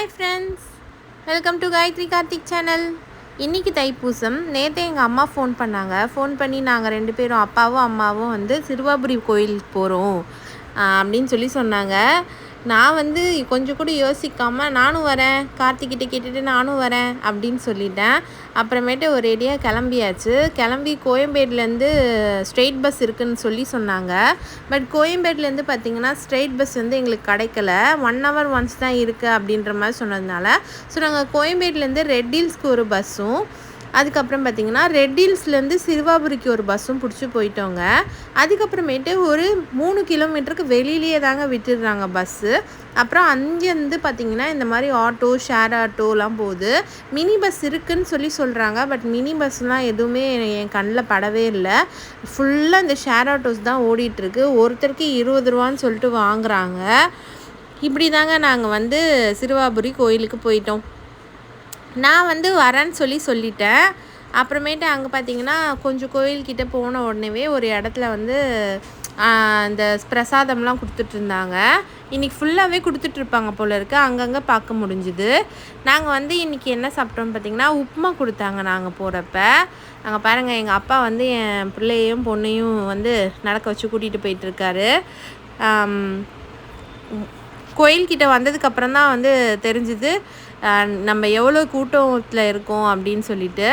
Hi friends welcome to Gayathri Karthik channel இன்றைக்கி தைப்பூசம். நேற்று எங்கள் அம்மா ஃபோன் பண்ணாங்க. ஃபோன் பண்ணி நாங்கள் ரெண்டு பேரும் அப்பாவும் அம்மாவும் வந்து சிறுவாபுரி கோயிலுக்கு போகிறோம் அப்படின்னு சொல்லி சொன்னாங்க. நான் வந்து கொஞ்சம் கூட யோசிக்காமல் நானும் வரேன். கார்த்திக்கிட்ட கேட்டுட்டு நானும் வரேன். அப்படின்னு சொல்லிட்டேன். அப்புறமேட்டு ஒரு ரெடியாக கிளம்பியாச்சு. கிளம்பி கோயம்பேடுலேருந்து ஸ்ட்ரெயிட் பஸ் இருக்குன்னு சொல்லி சொன்னாங்க. பட் கோயம்பேடுலேருந்து பார்த்தீங்கன்னா ஸ்ட்ரெயிட் பஸ் வந்து எங்களுக்கு கிடைக்கல. ஒன் ஹவர் ஒன்ஸ் தான் இருக்குது அப்படின்ற மாதிரி சொன்னதுனால. ஸோ நாங்கள் கோயம்பேடுலேருந்து ரெட் ஹில்ஸ்க்கு ஒரு பஸ்ஸும் அதுக்கப்புறம் பார்த்திங்கன்னா ரெட் ஹில்ஸ்லேருந்து சிறுவாபுரிக்கு ஒரு பஸ்ஸும் பிடிச்சி போயிட்டோங்க. அதுக்கப்புறமேட்டு ஒரு மூணு கிலோமீட்டருக்கு வெளியிலேயே தாங்க விட்டுடுறாங்க பஸ்ஸு. அப்புறம் அங்கேருந்து பார்த்திங்கன்னா இந்த மாதிரி ஆட்டோ ஷேர் ஆட்டோலாம் போகுது. மினி பஸ் இருக்குன்னு சொல்லி சொல்கிறாங்க பட் மினி பஸ்லாம் எதுவுமே என் கண்ணில் படவே இல்லை. ஃபுல்லாக இந்த ஷேர் ஆட்டோஸ் தான் ஓடிட்டுருக்கு. ஒருத்தருக்கு இருபது ரூபான்னு சொல்லிட்டு வாங்குறாங்க. இப்படி தாங்க நாங்கள் வந்து சிறுவாபுரி கோயிலுக்கு போயிட்டோம். நான் வந்து வரேன்னு சொல்லி சொல்லிட்டேன். அப்புறமேட்டு அங்கே பார்த்தீங்கன்னா கொஞ்சம் கோயில்கிட்ட போன உடனேவே ஒரு இடத்துல வந்து இந்த பிரசாதம்லாம் கொடுத்துட்ருந்தாங்க. இன்றைக்கி ஃபுல்லாகவே கொடுத்துட்ருப்பாங்க போல இருக்க. அங்கங்கே பார்க்க முடிஞ்சுது. நாங்கள் வந்து இன்றைக்கி என்ன சாப்பிட்டோம்னு பார்த்திங்கன்னா உப்புமா கொடுத்தாங்க நாங்கள் போகிறப்ப நாங்கள் பாருங்கள் எங்கள் அப்பா வந்து என் பிள்ளையும் பொண்ணையும் வந்து நடக்க வச்சு கூட்டிகிட்டு போயிட்டுருக்காரு கோயில்கிட்ட வந்ததுக்கப்புறம் தான் வந்து தெரிஞ்சுது. நம்ம எவ்வளோ கூட்டத்தில் இருக்கோம் அப்படின்னு சொல்லிட்டு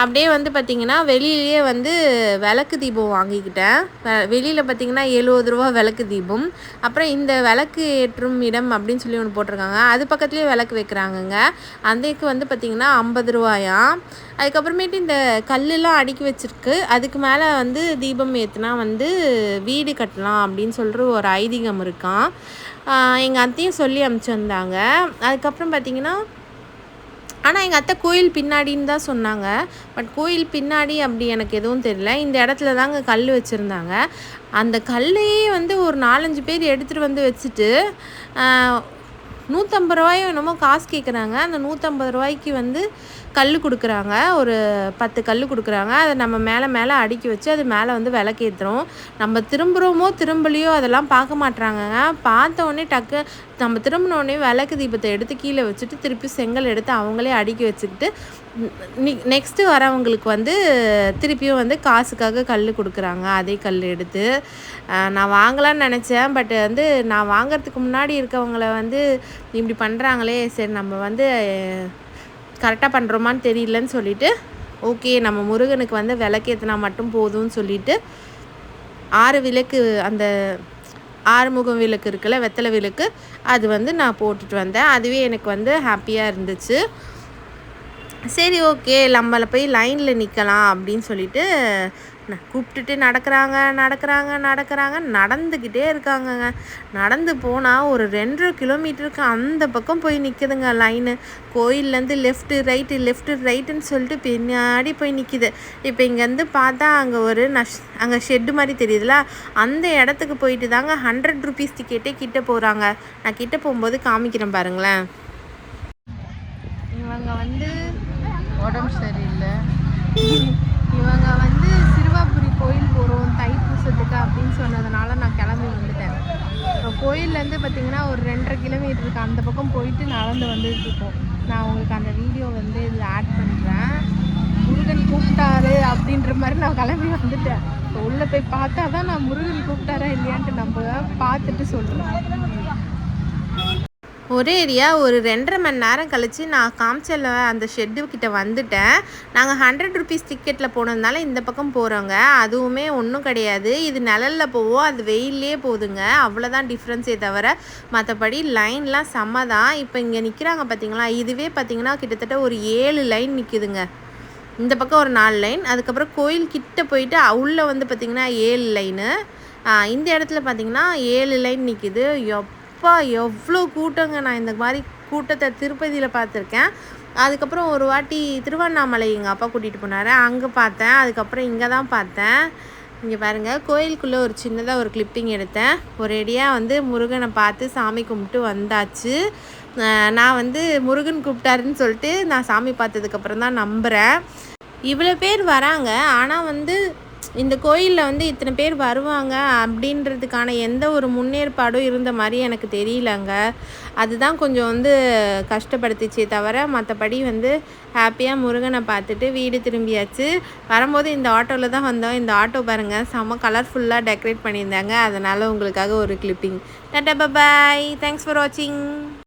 அப்படியே வந்து பார்த்திங்கன்னா வெளியிலேயே வந்து விளக்கு தீபம் வாங்கிக்கிட்டேன். வெளியில் பார்த்திங்கன்னா எழுபது ரூபா விளக்கு தீபம். அப்புறம் இந்த விளக்கு ஏற்றும் இடம் அப்படின்னு சொல்லி ஒன்று போட்டிருக்காங்க. அது பக்கத்துலேயே விளக்கு வைக்கிறாங்கங்க. அதுக்கு வந்து பார்த்திங்கன்னா ஐம்பது ரூபாயாம் அதுக்கப்புறமேட்டு இந்த கல்லெலாம் அடுக்கி வச்சுருக்கு. அதுக்கு மேலே வந்து தீபம் ஏற்றுனா வந்து வீடு கட்டலாம் அப்படின்னு சொல்கிற ஒரு ஐதீகம் இருக்கான் எங்கள் அத்தையும் சொல்லி அனுப்பிச்சிருந்தாங்க அதுக்கப்புறம் பார்த்திங்கன்னா ஆனால் எங்கள் அத்தை கோயில் பின்னாடின்னு தான் சொன்னாங்க. பட் கோயில் பின்னாடி அப்படி எனக்கு எதுவும் தெரியல. இந்த இடத்துல தாங்க கல் வச்சுருந்தாங்க. அந்த கல்லையே வந்து ஒரு நாலஞ்சு பேர் எடுத்துகிட்டு வந்து வச்சுட்டு நூற்றம்பது ரூபாயும் என்னமோ காசு கேட்குறாங்க அந்த நூற்றம்பது ரூபாய்க்கு வந்து கல் கொடுக்குறாங்க. ஒரு பத்து கல் கொடுக்குறாங்க. அதை நம்ம மேலே மேலே அடுக்கி வச்சு அது மேலே வந்து விளக்கேற்றுறோம் நம்ம திரும்புகிறோமோ திரும்பலையோ அதெல்லாம் பார்க்க மாட்றாங்கங்க. பார்த்த உடனே டக்கு நம்ம திரும்பினோடனே விளக்கு தீபத்தை எடுத்து கீழே வச்சுட்டு திருப்பி செங்கல் எடுத்து அவங்களே அடுக்கி வச்சுக்கிட்டு நெக்ஸ்ட்டு வரவங்களுக்கு வந்து திருப்பியும் வந்து காசுக்காக கல் கொடுக்குறாங்க. அதே கல் எடுத்து நான் வாங்கலான்னு நினச்சேன். பட் வந்து நான் வாங்கிறதுக்கு முன்னாடி இருக்கவங்கள வந்து இப்படி பண்ணுறாங்களே சரி நம்ம வந்து கரெக்டாக பண்ணுறோமான்னு தெரியலன்னு சொல்லிவிட்டு ஓகே நம்ம முருகனுக்கு வந்து விளக்கேற்றினா மட்டும் போதும்னு சொல்லிவிட்டு ஆறு விளக்கு அந்த ஆறுமுகம் விளக்கு இருக்குல்ல வெத்தலை விளக்கு அது வந்து நான் போட்டுட்டு வந்தேன். அதுவே எனக்கு வந்து ஹாப்பியாக இருந்துச்சு. சரி ஓகே நம்மளை போய் லைனில் நிற்கலாம் அப்படின்னு சொல்லிட்டு கூப்பிட்டுட்டு நடக்கிறாங்க நடக்கிறாங்க நடக்கிறாங்க நடந்துக்கிட்டே இருக்காங்கங்க. நடந்து போனால் ஒரு ரெண்டரை கிலோமீட்டருக்கு அந்த பக்கம் போய் நிற்குதுங்க லைனு கோயிலேருந்து லெஃப்ட்டு ரைட்டு லெஃப்ட்டு ரைட்டுன்னு சொல்லிட்டு பின்னாடி போய் நிற்கிது இப்போ இங்கேருந்து பார்த்தா அங்கே ஒரு நஷ் அங்கே ஷெட்டு மாதிரி தெரியுதுல? அந்த இடத்துக்கு போயிட்டு தாங்க ஹண்ட்ரட் ருபீஸ் டிக்கெட்டே கிட்டே போகிறாங்க நான் கிட்டே போகும்போது காமிக்கிறேன் பாருங்களேன். இவங்க வந்து உடம்பு சரியில்லை. இவங்க வந்து சிறுவாபுரி கோயில் போகிறோம் தைப்பூசத்துக்கு அப்படின்னு சொன்னதுனால நான் கிளம்பி வந்துட்டேன். இப்போ கோயிலேருந்து பார்த்தீங்கன்னா ஒரு ரெண்டரை கிலோமீட்டருக்கு அந்த பக்கம் போயிட்டு நடந்து வந்துட்டு இருக்கோம். நான் உங்களுக்கு அந்த வீடியோ வந்து இதில் ஆட் பண்ணுறேன் முருகன் கூப்பிட்டாரு அப்படின்ற மாதிரி நான் கிளம்பி வந்துட்டேன். இப்போ உள்ளே போய் பார்த்தா தான் நான் முருகன் கூப்பிட்டாரா இல்லையான்ட்டு நம்ம பார்த்துட்டு சொல்கிறேன் ஒரே ஏரியா ஒரு ரெண்டரை மணி நேரம் கழித்து நான் காமிச்சல அந்த ஷெட்டு கிட்ட வந்துட்டேன். நாங்கள் ஹண்ட்ரட் ருபீஸ் டிக்கெட்டில் போனதுனால இந்த பக்கம் போகிறோங்க அதுவுமே ஒன்றும் கிடையாது. இது நிழலில் போவோம் அது வெயிலே போகுதுங்க அவ்வளோதான் டிஃப்ரென்ஸே தவிர மற்றபடி லைன்லாம் செம்ம தான் இப்போ இங்கே நிற்கிறாங்க பார்த்தீங்களா இதுவே பார்த்தீங்கன்னா கிட்டத்தட்ட ஒரு ஏழு லைன் நிற்குதுங்க இந்த பக்கம் ஒரு நாலு லைன் அதுக்கப்புறம் கோயில் கிட்ட போயிட்டு உள்ளே வந்து பார்த்திங்கன்னா ஏழு லைனு இந்த இடத்துல பார்த்திங்கன்னா ஏழு லைன் நிற்கிது எப் அப்பா எவ்வளோ கூட்டங்க நான் இந்த மாதிரி கூட்டத்தை திருப்பதியில் பார்த்துருக்கேன். அதுக்கப்புறம் ஒரு வாட்டி திருவண்ணாமலை எங்கள் அப்பா கூட்டிகிட்டு போனார். அங்கே பார்த்தேன். அதுக்கப்புறம் இங்கே தான் பார்த்தேன். இங்கே பாருங்கள் கோயிலுக்குள்ளே ஒரு சின்னதாக ஒரு கிளிப்பிங் எடுத்தேன். ஒரேடியாக வந்து முருகனை பார்த்து சாமி கும்பிட்டு வந்தாச்சு. நான் வந்து முருகன் கூப்பிட்டாருன்னு சொல்லிட்டு நான் சாமி பார்த்ததுக்கப்புறம் தான் நம்புகிறேன் இவ்வளோ பேர் வராங்க. ஆனால் வந்து இந்த கோயிலில் வந்து இத்தனை பேர் வருவாங்க அப்படின்றதுக்கான எந்த ஒரு முன்னேற்பாடும் இருந்த மாதிரி எனக்கு தெரியலங்க. அதுதான் கொஞ்சம் வந்து கஷ்டப்படுத்துச்சே தவிர மற்றபடி வந்து ஹாப்பியாக முருகனை பார்த்துட்டு வீடு திரும்பியாச்சு. வரும்போது இந்த ஆட்டோவில் தான் வந்தோம். இந்த ஆட்டோ பாருங்கள் செம்ம கலர்ஃபுல்லாக டெக்கரேட் பண்ணியிருந்தாங்க. அதனால் உங்களுக்காக ஒரு கிளிப்பிங் டாட்டா பாய் தேங்க்ஸ் ஃபார் வாட்சிங்